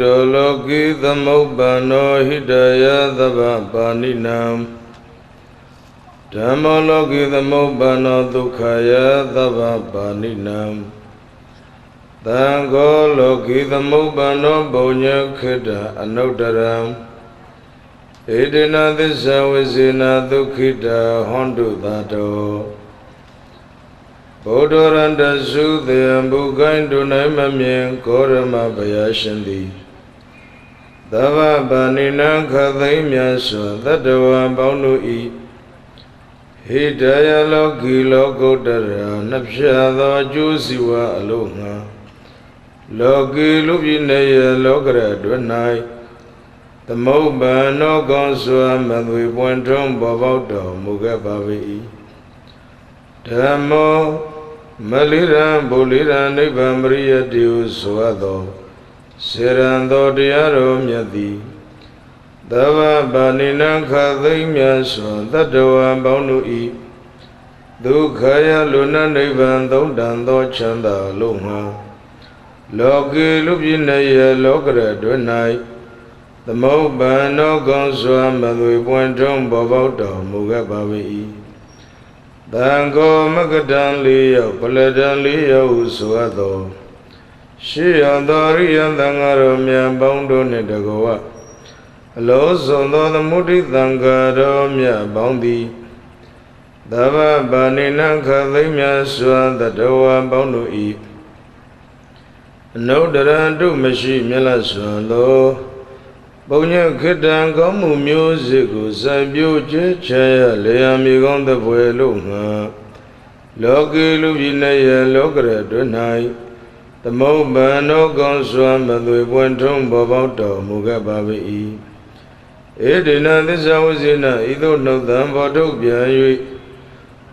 ဗုဒ္ဓလောကိသမုပ္ပန္နောဟိတယသဗ္ဗပါဏိနံဓမ္မလောကိသမုပ္ပန္နောဒုက္ခယသဗ္ဗပါဏိနံသံဃောလောကိသမုပ္ပန္နောဘုံညခိတအနုတ္တရံဣတိနသစ္စာဝိဇေနဒုက္ခိတဟွန်တုသတောဗုဒ္ဓရန္တစုသေယံဘုကိုင်းတုနိုင်မမြင်ကောရမဘယရှင်သည် သဗ္ဗဗာနိနံခသိမ့်မြတ်စွာတတ္တဝံပေါင်းတို့ဤဟိတယလောကီလောကုတ္တရာနှစ်ဖြာသောအကျိုးစီဝါအလို့ငှာလောကီလူပြည်နေရလောကရအတွင်း၌သမုပ္ပန်နောကောင်းစွာမသွေပွင့်ထုံးပေါ်ပေါက်တော်မူခဲ့ပါ၏ဓမ္မောမလိရံဗုလိရံနိဗ္ဗာန်ပရိယတိဟုဆိုအပ်သော စေရန်သောတရားတော်မြတ်သည်သဗ္ဗဗာနိနံခသိမ့်မြတ်စွာတတ္တဝံပေါင်းတို့ဤဒုက္ခယလုဏနိဗ္ဗာန်သုံးတန်သောချမ်းသာလို့ငှာလောကေလူပြည့်နေရလောကရတွင်၌သမုပ္ပန်သောကောင်းစွာမသွေပွင့်ထုံးပေါ်ပေါက်တော်မူခဲ့ပါ၏တံကိုမကတံလေးယောပလတံလေးယောဟုဆိုအပ်သော ရှိယသောရိယသံဃာတော်မြတ်ပေါင်းတို့နှင့်တကောအလောစုံသောသမုဒိသံဃာတော်မြတ်ပေါင်းသည်သဗ္ဗဗာနိနခသိမ့်မြတ်စွာတတဝံပေါင်းတို့၏အနုတ္တရံတုမရှိမြတ်လစွာသောပုံညခိတံကောင်းမှုမျိုးစစ်ကိုစံပြိုကျဲချဲရလေယံမြေကောင်းသဘွယ်လို့ငါလောကေလူပြည်နေရလောကရတွင်၌ သမုပ္ပန်သောကောင်းစွာမသွေပွင့်ထုံးပေါ်ပေါက်တော်မူခဲ့ပါ၏ဧဒေနသစ္စာဝဇိနဤသို့နှုတ်သံဘောထုတ်ပြန်၍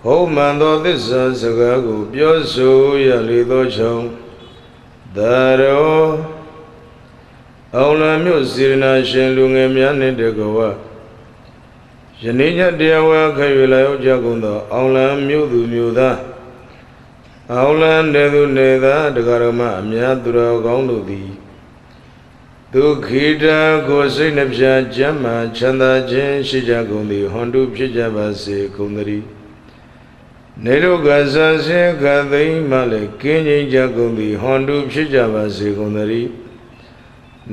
ဟုတ်မှန်သောသစ္စာစကားကိုပြောဆိုရလေသောကြောင့်တရောအောင်လံမြို့စေရနာရှင်လူငယ်များနှင့်တကဝယနေ့ညတရားဝါခရွေလာရောက်ကြကုန်သောအောင်လံမြို့သူမြို့သား အောင်လံနေသူနေသားတရားတော်မှအများသူတော်ကောင်းတို့သည်ဒုက္ခိတာကိုစိတ်နှပြကျမ်းမာချမ်းသာခြင်းရှိကြကုန်သည်ဟွန်တုဖြစ်ကြပါစေကုန်သတည်းနေတို့ကဆာစေခသိမ့်မှလည်းကင်းငြိမ်းကြကုန်သည်ဟွန်တုဖြစ်ကြပါစေကုန်သတည်း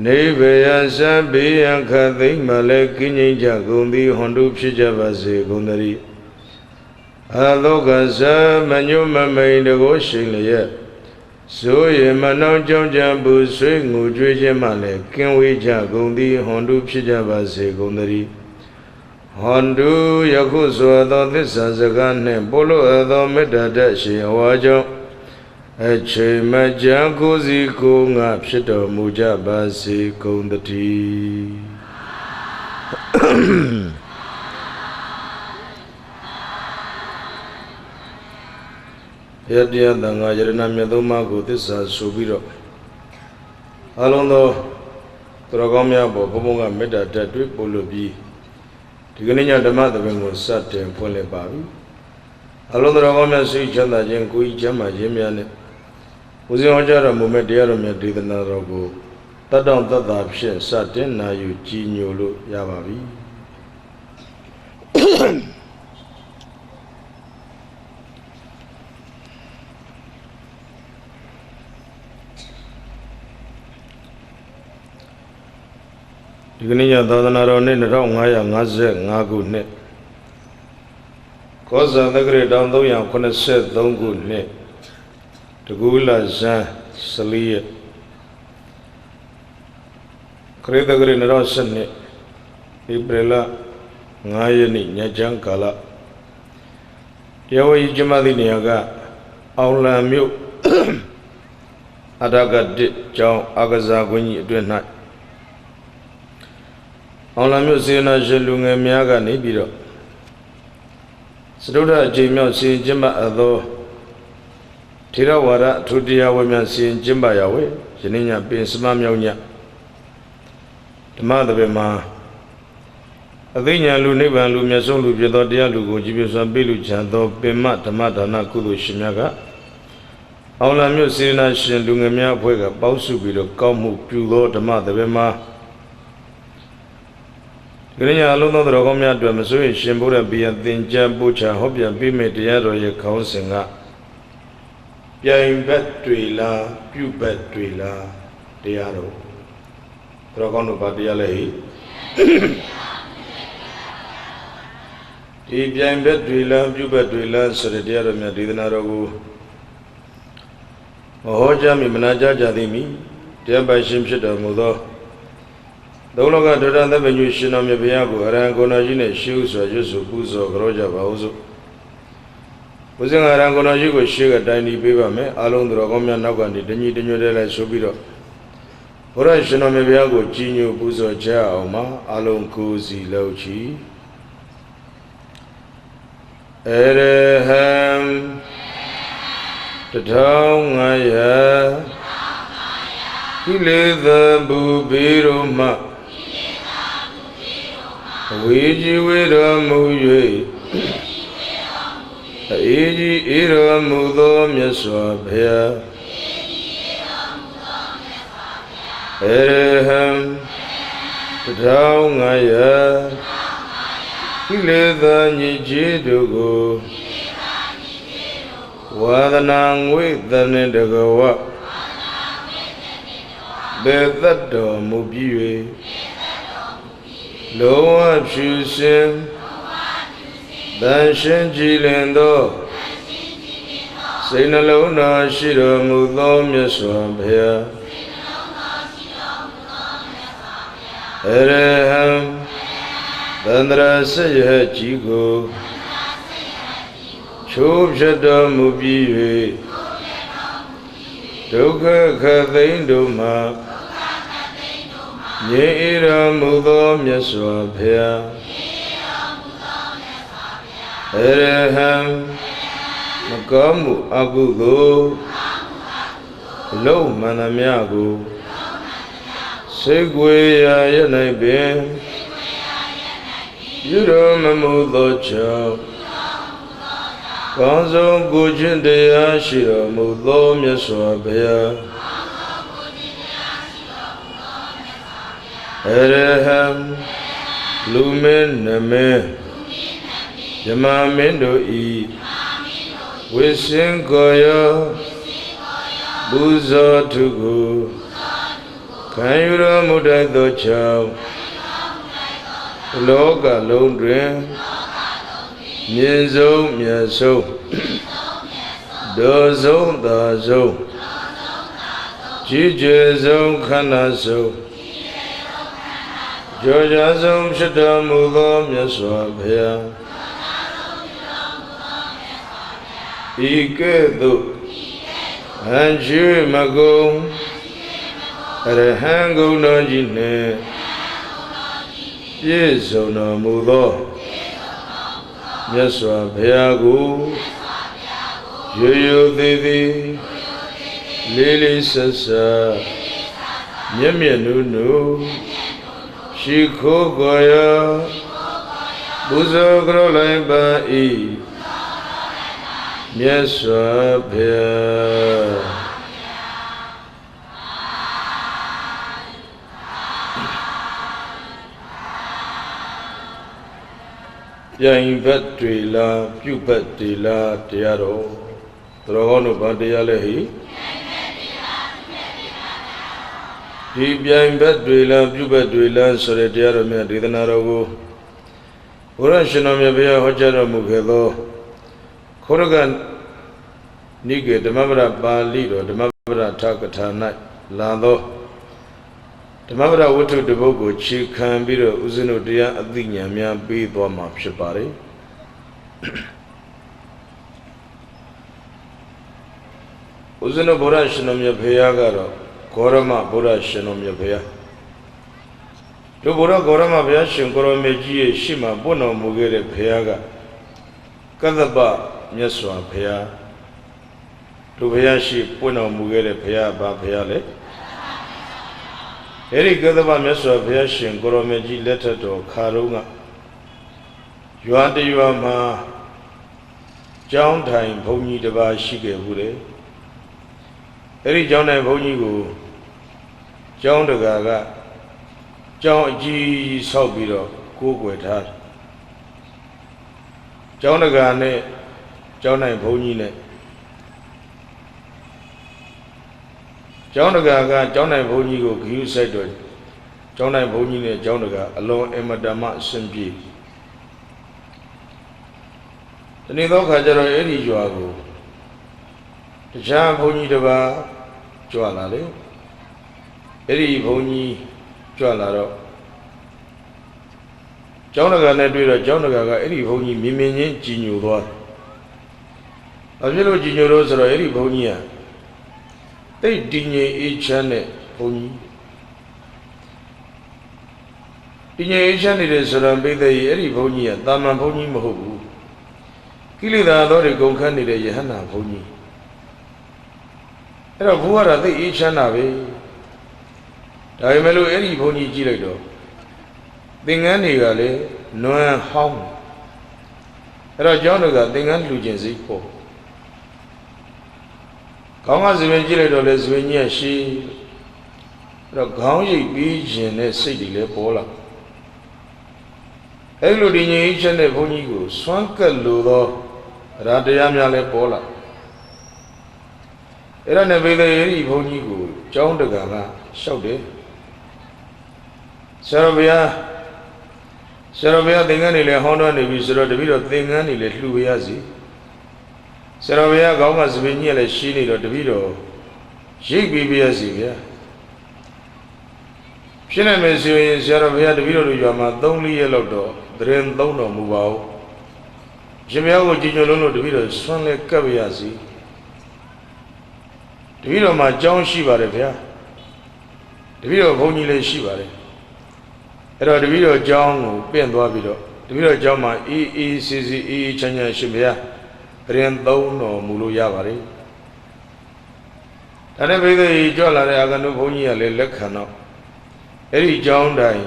နေဗယသဗ္ဗေယခသိမ့်မှလည်းကင်းငြိမ်းကြကုန်သည်ဟွန်တုဖြစ်ကြပါစေကုန်သတည်း အလောကဇမညုမမိန်တကိုရှိန်လျက်ဆိုရမနှောင်းကြောင့်ကြံပူဆွေးငူကြွေးခြင်းမှလည်းကင်းဝေးကြကုန်သည်ဟွန်တုဖြစ်ကြပါစေကုန်သတည်းဟွန်တုယခုဆိုသောသစ္စာစကားနှင့်ပို့လို့သောမေတ္တာတတ်ရှင်အဝါကြောင့်အချိန်မကြာကိုစီကိုငါဖြစ်တော်မူကြပါစေကုန်သတည်း ရတရားတန်ခါယရဏမြတ်သုံးပါးကိုသစ္စာဆိုပြီးတော့အလုံးသောသူတော်ကောင်းများပေါ်ဘုံဘုံကမေတ္တာတက်တွေ့ပို့လို့ပြီးဒီကနေ့ညဓမ္မသဘင်ကိုစတင်ဖွင့်လှစ်ပါပြီအလုံးသူတော်ကောင်းများစိတ်ချမ်းသာခြင်းကိုယ်ကြီးချမ်းသာခြင်းများနဲ့ဦးဇင်းဟောကြားတော်မူမဲ့တရားတော်မြတ်ဒေသနာတော်ကိုတတ်တောင့်တတ်တာဖြင့်စတင်နာယူကြည်ညိုလို့ရပါပြီ ဒီကနေ့ညသာသနာတော်နှစ်2555ခုနှစ်ကောဇာသက္ကရေတောင်383ခုနှစ်တကူလာဇန်14ရက်ခရစ်သက္ကရေ2012နှစ်ဧပြီလ9ရက်နေ့ညချမ်းကာလတရားဝေကျမသည့်နေရာကအောင်လံမြို့အတကတစ်ကျောင်းအကစားကွင်းကြီးအတွင်း၌ အောင်လံမြို့စေနာရှင်လူငယ်များကနေပြီးတော့စတုဒ္ဓအချိန်မြောက်စီရင်ကျင့်မအပ်သောထေရဝါဒအထူးတရားဝဲများစီရင်ကျင့်ပါရဝဲယနေ့ညပင်စမမြောက်ညဓမ္မသဘင်မှာအသိဉာဏ်လူနိဗ္ဗာန်လူမျက်ဆုံးလူဖြစ်သောတရားလူကိုကြည်ပြစွာပြည့်လူချမ်းသောပင်မဓမ္မဒါနကုသိုလ်ရှင်များကအောင်လံမြို့စေနာရှင်လူငယ်များအဖွဲ့ကပေါင်းစုပြီးတော့ကောက်မှုပြုသောဓမ္မသဘင်မှာ ကရိယာအလုံးသောတော်ကောင်းများအတွက်မစိုးရင်ရှင်ဘုရားပြန်သင်ကြားပို့ချဟောပြန်ပြီးမြတရားတော်ရဲ့ခေါင်းစဉ်ကပြိုင်ဘက်တွေလားပြုဘက်တွေလားတရားတော်တော်ကောင်းတို့ဗာတရားလဲဟိဒီပြိုင်ဘက်တွေလားပြုဘက်တွေလားဆိုတဲ့တရားတော်များဒေသနာတော်ကိုမဟောကြားမိမနာကြားကြသည်မိတရားပိုင်ရှင်ဖြစ်တော်မူသော သုံးလောကဒုရသဗ္ဗညုရှင်တော်မြတ်ဘုရားကိုအရဟံဂုဏကြီးနဲ့ရှေးဥစွာရွတ်ဆိုပူဇော်ကြောကြပါဦးစို့ဘုဇင်အရဟံဂုဏကြီးကိုရှေးကတိုင်တီးပေးပါမယ်အလုံးတော်ကောင်းများနောက်ကနေတညီတညွတ်တဲလိုက်ဆိုပြီးတော့ဘုရားရှင်တော်မြတ်ဘုရားကိုကြည်ညိုပူဇော်ကြအောင်မှာအလုံးကိုယ်စီလောက်ချီအရဟံတထောင်ငါယကိလေသာဘူဘေရောမ အဝေကြီးဝေတော်မူ၍အေကြီးအေတော်မူသောမြတ်စွာဘုရားအရဟံတထောင်ငါယကိလေသာညစ်ကြေးတို့ကိုဝါဒနာငွေတနှင့်တကဝဘေသတ္တော်မူပြီး၍ လောဝဖြူစင်တန်ရှင်းကြည်လင်သောစိတ်နှလုံးသားရှိတော်မူသောမြတ်စွာဘုရားအရဟံသန္တရာဆက်ရကြီးကိုချိုးဖြတ်တော်မူပြီး၍ဒုက္ခခသိန်းတို့မှာ ငြိမ်းတော်မူသောမြတ်စွာဘုရားအရဟံမကောင်းမှုအကုသိုလ်လုံးမှန်သမျှကိုစိတ်ွေရာရ၌ပင်ယူတော်မမူသောကြောင့်ကောင်းဆုံးကိုခြင်းတရားရှိတော်မူသောမြတ်စွာဘုရား အရဟံလူမင်းနမင်းယမမင်းတို့ဤဝိစင်ကိုယောဘူဇောတုကိုခံယူတော်မူတတ်သောကြောင့်လောကလုံးတွင်မြင်ဆုံးမြတ်ဆုံးဒေါ်ဆုံးသာဆုံးကြီးကျယ်ဆုံးခန္ဓာဆုံး ကြောကြဆုံးဖြစ်တော်မူသောမြတ်စွာဘုရားဤကဲ့သို့ဟန်ကျွေမကုံအရဟံဂုဏ်တော်ကြီးနှင့်ပြည့်စုံတော်မူသောမြတ်စွာဘုရားကိုရိုးရိုးသေးသေးလေးလေးဆက်ဆက်မျက်မျက်နုနု ရှိခိုးကိုရဘုဇောကရောလိုက်ပါ၏မြတ်စွာဘုရားပြိုင်ဘက်တွေလားပြုတ်ဘက်တွေလားတရားတော်သတော်ကောင်းတို့ဗာတရားလဲဟိ ဒီပြိုင်ဘက်တွေလားပြုတ်ဘက်တွေလားဆိုတဲ့တရားတော်များဒေသနာတော်ကိုဘုရားရှင်တော်မြတ်ဘုရားဟောကြားတော်မူခဲ့သောခေါရကနိကေဓမ္မပဒပါဠိတော်ဓမ္မပဒထာကထာ၌လာသောဓမ္မပဒဝတ္ထုတစ်ပုဒ်ကိုခြေခံပြီးတော့ဥစဉ်တို့တရားအသိဉာဏ်များပေးသွားမှာဖြစ်ပါတယ်ဥစဉ်တို့ဘုရားရှင်တော်မြတ်ဘုရားကတော့ ဂေါရမဘုရားရှင်တော်မြတ်ဘုရားတို့ဘုရားဂေါရမဘုရားရှင်ကိုရောမေကြီးရဲ့ရှေ့မှာပွင့်တော်မူခဲ့တဲ့ဘုရားကကသဗ္ဗမြတ်စွာဘုရားတို့ဘုရားရှိပွင့်တော်မူခဲ့တဲ့ဘုရားဘာဘုရားလဲအဲ့ဒီကသဗ္ဗမြတ်စွာဘုရားရှင်ကိုရောမေကြီးလက်ထက်တော်ခါတုန်းကရွာတရွာမှာကျောင်းထိုင်ဘုန်းကြီးတစ်ပါးရှိခဲ့ဘူးလေအဲ့ဒီကျောင်းတိုင်းဘုန်းကြီးကို ကျောင်းတကာကကျောင်းအကြီးဆောက်ပြီးတော့ကိုးကွယ်ထားတယ်ကျောင်းတကာနဲ့ကျောင်းတိုင်းဘုန်းကြီးနဲ့ကျောင်းတကာကကျောင်းတိုင်းဘုန်းကြီးကိုဂရုစိုက်တော့ကျောင်းတိုင်းဘုန်းကြီးနဲ့ကျောင်းတကာအလွန်အင်မတန်မှအဆင်ပြေဒီနေ့တော့ခါကျတော့အဲ့ဒီရွာကိုတခြားဘုန်းကြီးတစ်ပါးကြွလာလေ အဲ့ဒီဘုန်းကြီးကြွလာတော့ကျောင်းတကာနဲ့တွေ့တော့ကျောင်းတကာကအဲ့ဒီဘုန်းကြီးမြင်မြင်ချင်းကြည်ညိုသွားတယ်။ဘာဖြစ်လို့ကြည်ညိုလို့ဆိုတော့အဲ့ဒီဘုန်းကြီးကတိတ်တည်ငြိမ်အေးချမ်းတဲ့ဘုန်းကြီးတည်ငြိမ်အေးချမ်းနေတဲ့ဆိုတော့ပိသက်ကြီးအဲ့ဒီဘုန်းကြီးကတာမန်ဘုန်းကြီးမဟုတ်ဘူး။ကိလေသာတော်တွေကုန်ခန်းနေတဲ့ယဟန္တာဘုန်းကြီးအဲ့တော့ဘုရားကသိအေးချမ်းတာပဲ ဒါပေမဲ့လို့အဲ့ဒီဘုန်းကြီးကြည့်လိုက်တော့သင်္ကန်းတွေကလည်းနွမ်းဟောင်းအဲ့တော့ကျောင်းတွေကသင်္ကန်းလူကျင်စိတ်ပေါ့ခေါင်းကဇဝင်ကြည့်လိုက်တော့လေဇဝင်ကြီးကရှည်အဲ့တော့ခေါင်းရိပ်ပြီးခြင်းနဲ့စိတ်တွေလည်းပေါ်လာအဲ့လိုဒီငြိမ်ချက်နဲ့ဘုန်းကြီးကိုစွမ်းကပ်လို့သောအရာတရားများလည်းပေါ်လာအဲ့ဒါနဲ့ဘေသေရီဘုန်းကြီးကိုကျောင်းတက္ကကလျှောက်တယ် ဆရာတော်ဘုရားဆရာတော်ဘုရားသင်္ကန်းတွေလည်းဟောင်းတော့နေပြီဆိုတော့တပည့်တော်သင်္ကန်းတွေလည်းလှူရစီဆရာတော်ဘုရားခေါင်းကသပင်ကြီးကလည်းရှင်းနေတော့တပည့်တော်ရိပ်ပြီးပြရစီဗျာဖြစ်နိုင်မယ်ဆိုရင်ဆရာတော်ဘုရားတပည့်တော်တို့ရွာမှာ3-4ရက်လောက်တော့သတင်းသုံးတော်မူပါဦးရှင်ဘုရားကိုကြည်ညိုလုံးလို့တပည့်တော်ဆွမ်းလဲကပ်ပြရစီတပည့်တော်မှာကြောင်းရှိပါတယ်ဗျာတပည့်တော်ဘုန်းကြီးလည်းရှိပါတယ် အဲ့တော့တပည့်တော်ကြောင်းကိုပြင့်သွားပြီးတော့တပည့်တော်ကြောင်းမှာအေးအေးစီစီအေးအေးချမ်းချမ်းရှင်ဘုရားပြင်သုံးတော်မူလို့ရပါတယ်ဒါနဲ့ဘိသေကြီးကြွလာတဲ့အာဂနုဘုန်းကြီးကလည်းလက်ခံတော့အဲ့ဒီကြောင်းတိုင်း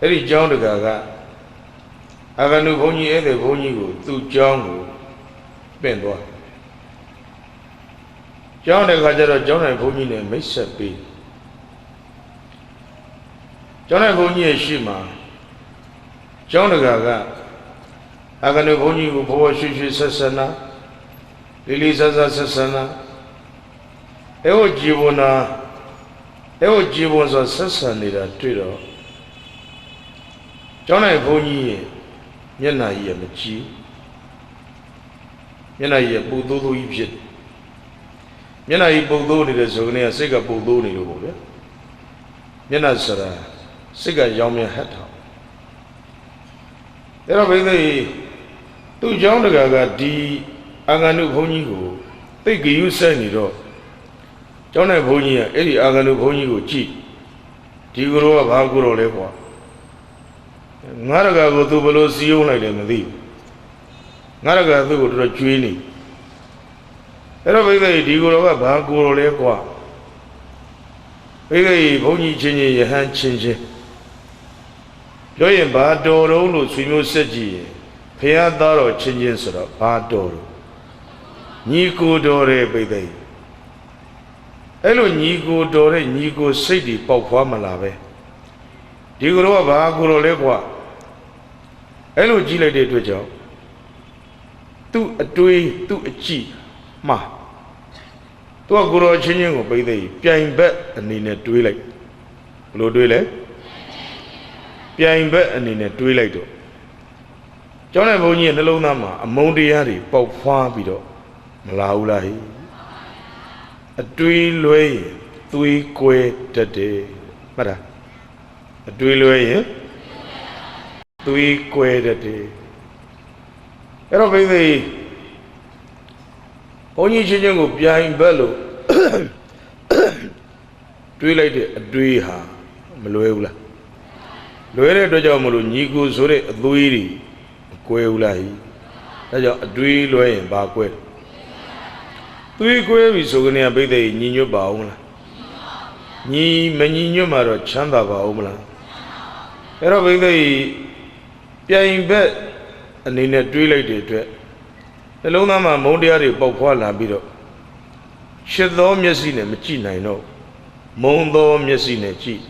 အဲ့ဒီကြောင်းတကာကအာဂနုဘုန်းကြီးအဲ့ဒီဘုန်းကြီးကိုသူ့ကြောင်းကိုပင့်သွားကျောင်းတဲ့ခါကျတော့ကျောင်းနိုင်ဘုန်းကြီးနဲ့မိတ်ဆက်ပြီး ကျောင်းနိုင်ဘုန်းကြီးရဲ့ရှေ့မှာကျောင်းတကာကအာကနုဘုန်းကြီးကိုဘောဘောရွှေရွှေဆက်ဆန္နာလေးလေးဆဆဆက်ဆန္နာအဲဟိုကြည်ဘုံနာအဲဟိုကြည်ဘုံဆိုဆက်ဆံနေတာတွေ့တော့ကျောင်းနိုင်ဘုန်းကြီးရဲ့မျက်နှာကြီးရမကြည့်မျက်နှာကြီးရပူသိုးသိုးကြီးဖြစ်တယ်မျက်နှာကြီးပုတ်သိုးနေတဲ့ဆိုကနေကစိတ်ကပုတ်သိုးနေလို့ပေါ့ဗျာမျက်နှာစရာ စိတ်ကရောင်မြဟတ်တာအဲ့တော့ဘိသိသူ့เจ้าတကာကဒီအာဂန္တုဘုန်းကြီးကိုသိဂယုဆက်နေတော့เจ้าနိုင်ဘုန်းကြီးကအဲ့ဒီအာဂန္တုဘုန်းကြီးကိုကြည့်ဒီကိုယ်တော်ကဘာကိုယ်တော်လဲကွာငါရကကိုသူဘယ်လိုစီယုံလိုက်လဲမသိဘူးငါရကသူ့ကိုတော်တော်ကြွေးနေအဲ့တော့ဘိသိဒီကိုယ်တော်ကဘာကိုယ်တော်လဲကွာဘိသိဘုန်းကြီးချင်းချင်းယဟန်ချင်းချင်း ပြောရင်ဘာတော်တုံးလို့ဆွေမျိုးဆက်ကြည့်ရင်ဖះသားတော်ချင်းချင်းဆိုတော့ဘာတော်တော့ညီကိုတော်တဲ့ပိသိအဲ့လိုညီကိုတော်တဲ့ညီကိုစိတ်တွေပေါက်ဖွားမလာပဲဒီကိုယ်တော်ကဘာကိုယ်တော်လဲကွာအဲ့လိုကြည့်လိုက်တဲ့အတွက်ကြောင့်သူ့အတွေးသူ့အကြည့်မှာသူကကိုယ်တော်ချင်းချင်းကိုပိသိပြိုင်ဘက်အနေနဲ့တွေးလိုက်ဘယ်လိုတွေးလဲ ပြိုင်ဘက်အနေနဲ့တွေးလိုက်တော့ကျောင်းတဲ့ဘုန်းကြီးရဲ့နှလုံးသားမှာအမုန်းတရားတွေပေါက်ဖွားပြီးတော့မလာဘူးလားဟိအတွေးလွဲရင်သွေးကွဲတတ်တယ်မှတ်တာအတွေးလွဲရင်သွေးကွဲတတ်တယ်အဲ့တော့ဘိသိဘုန်းကြီးချင်းချင်းကိုပြိုင်ဘက်လို့တွေးလိုက်တဲ့အတွေးဟာမလွဲဘူးလား လွဲတဲ့အတွက်ကြောင့်မလို့ညီကိုဆိုတဲ့အသွေးတွေမကွဲဘူးလားဟိဒါကြောင့်အတွေးလွဲရင်ဘာကွဲသွေးကွဲပြီဆိုကနေဘိသိညီညွတ်ပါအောင်မလားညီမညီညွတ်မှာတော့ချမ်းသာပါအောင်မလားအဲ့တော့ဘိသိပြိုင်ဘက်အနေနဲ့တွေးလိုက်တဲ့အတွက်နှလုံးသားမှာမုန်းတရားတွေပေါက်ဖွာလာပြီးတော့ရှစ်သောမျက်စိနဲ့မကြည့်နိုင်တော့မုံသောမျက်စိနဲ့ကြည့်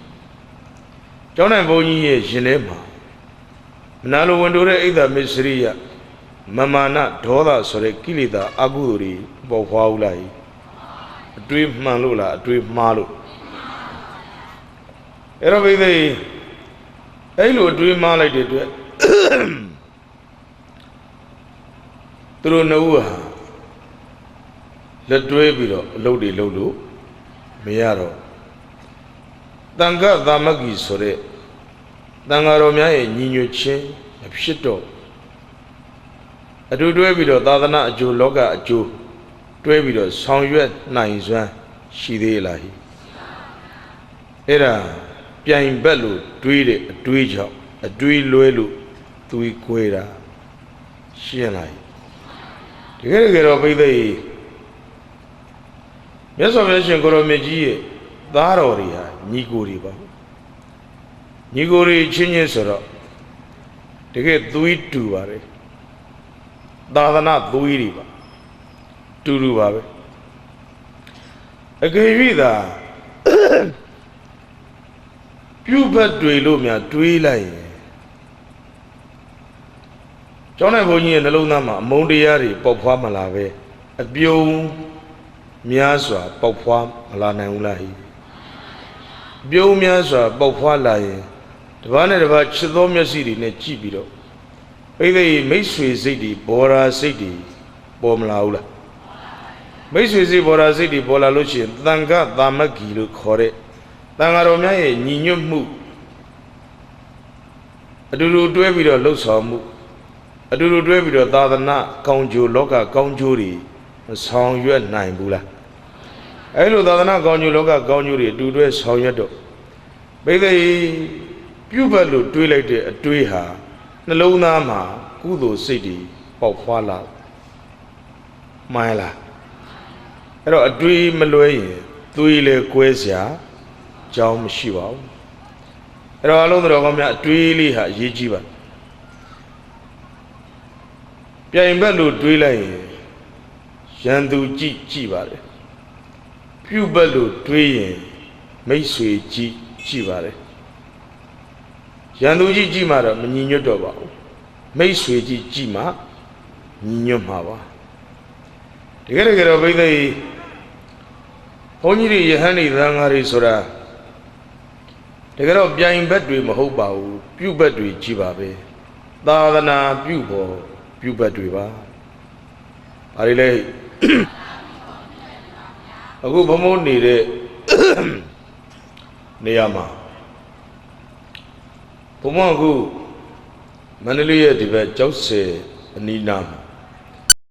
ကျောင်းနိုင်ဘုန်းကြီးရဲ့ရင်ထဲမှာမနာလိုဝန်တိုတဲ့အိဒါမစ္စရိယမမာနဒေါသဆိုတဲ့ကိလေသာအကုသိုလ်တွေပေါ်ဖွားဦးလိုက်အတွေးမှန်လို့လားအတွေးမှားလို့အဲ့တော့ဘိသိအဲ့လိုအတွေးမှားလိုက်တဲ့အတွက်သူတို့နှစ်ဦးဟာလက်တွဲပြီးတော့အလုပ်တွေလုပ်လို့မရတော့ တန်ခသာမဂီဆိုတဲ့တန်ဃာတော်များရဲ့ညီညွတ်ခြင်းမဖြစ်တော့အတူတွဲပြီးတော့သာသနာအကျိုးလောကအကျိုးတွဲပြီးတော့ဆောင်ရွက်နိုင်စွမ်းရှိသေးလားဟိအဲ့ဒါပြိုင်ဘက်လို့တွေးတဲ့အတွေးကြောင့်အတွေးလွဲလို့သူကြီး꿰တာရှင်းလားဟိတကယ်တကယ်တော့ပြိသိမြတ်စွာဘုရားရှင်ကိုရောမြတ်ကြီးရဲ့ သားတော်တွေဟာညီကိုတွေပါညီကိုတွေချင်းချင်းဆိုတော့တကယ်သွေးတူပါတယ်သာသနာသွေးတွေပါတူတူပါပဲအကယ်၍သာပြုတ်ဘက်တွေလို့များတွေးလိုက်ရင်ကျောင်းနိုင်ဘုန်းကြီးရဲ့နှလုံးသားမှာအမုန်းတရားတွေပေါက်ဖွားမလာပဲအပြုံးများစွာပေါက်ဖွားမလာနိုင်ဘူးလားဟိ ပြုံးများစွာပေါက်ဖွားလာရင်တပားနဲ့တပားချစ်သောမျက်စိတွေနဲ့ကြည့်ပြီးတော့ပိသိမိတ်ဆွေစိတ်တွေဘောရာစိတ်တွေပေါ်မလာဘူးလားမိတ်ဆွေစိတ်ဘောရာစိတ်တွေပေါ်လာလို့ရှိရင်တန်ခသာမဂီလို့ခေါ်တဲ့တန်ဃာတော်များရဲ့ညီညွတ်မှုအတူတူတွဲပြီးတော့လှုပ်ဆောင်မှုအတူတူတွဲပြီးတော့သာသနာကောင်းကျိုးလောကကောင်းကျိုးတွေမဆောင်ရွက်နိုင်ဘူးလား အဲလိုသာသနာကောင်းကျိုးလောကကောင်းကျိုးတွေအတူတွဲဆောင်ရွက်တော့ပိသိပြုတ်ဘက်လို့တွေးလိုက်တဲ့အတွေးဟာနှလုံးသားမှာကုသိုလ်စိတ်တွေပေါက်ဖွာလာမှန်လားအဲ့တော့အတွေးမလွဲရင်သွေးလေကွဲစရာအကြောင်းမရှိပါဘူးအဲ့တော့အလုံးတော်ကောင်းများအတွေးလေးဟာအရေးကြီးပါပြိုင်ဘက်လို့တွေးလိုက်ရင်ရန်သူကြည့်ကြည့်ပါလေ ပြုတ်ဘက်လို့တွေးရင်မိတ်ဆွေကြည့်ကြည့်ပါလေရန်သူကြီးကြည့်မှတော့မညီညွတ်တော့ပါဘူးမိတ်ဆွေကြီးကြည့်မှညီညွတ်မှာပါတကယ်တကယ်တော့ဘိသိဘုန်းကြီးတွေယဟန်တွေသံဃာတွေဆိုတာတကယ်တော့ပြိုင်ဘက်တွေမဟုတ်ပါဘူးပြုတ်ဘက်တွေကြည့်ပါပဲသာသနာပြုတ်ဖို့ပြုတ်ဘက်တွေပါဘာတွေလဲ အခုဘုံဘုံနေတဲ့နေရာမှာဘုံဘုံအခုမန္တလေးရဲ့ဒီဘက်ကျောက်ဆယ်အနီးနားမှာ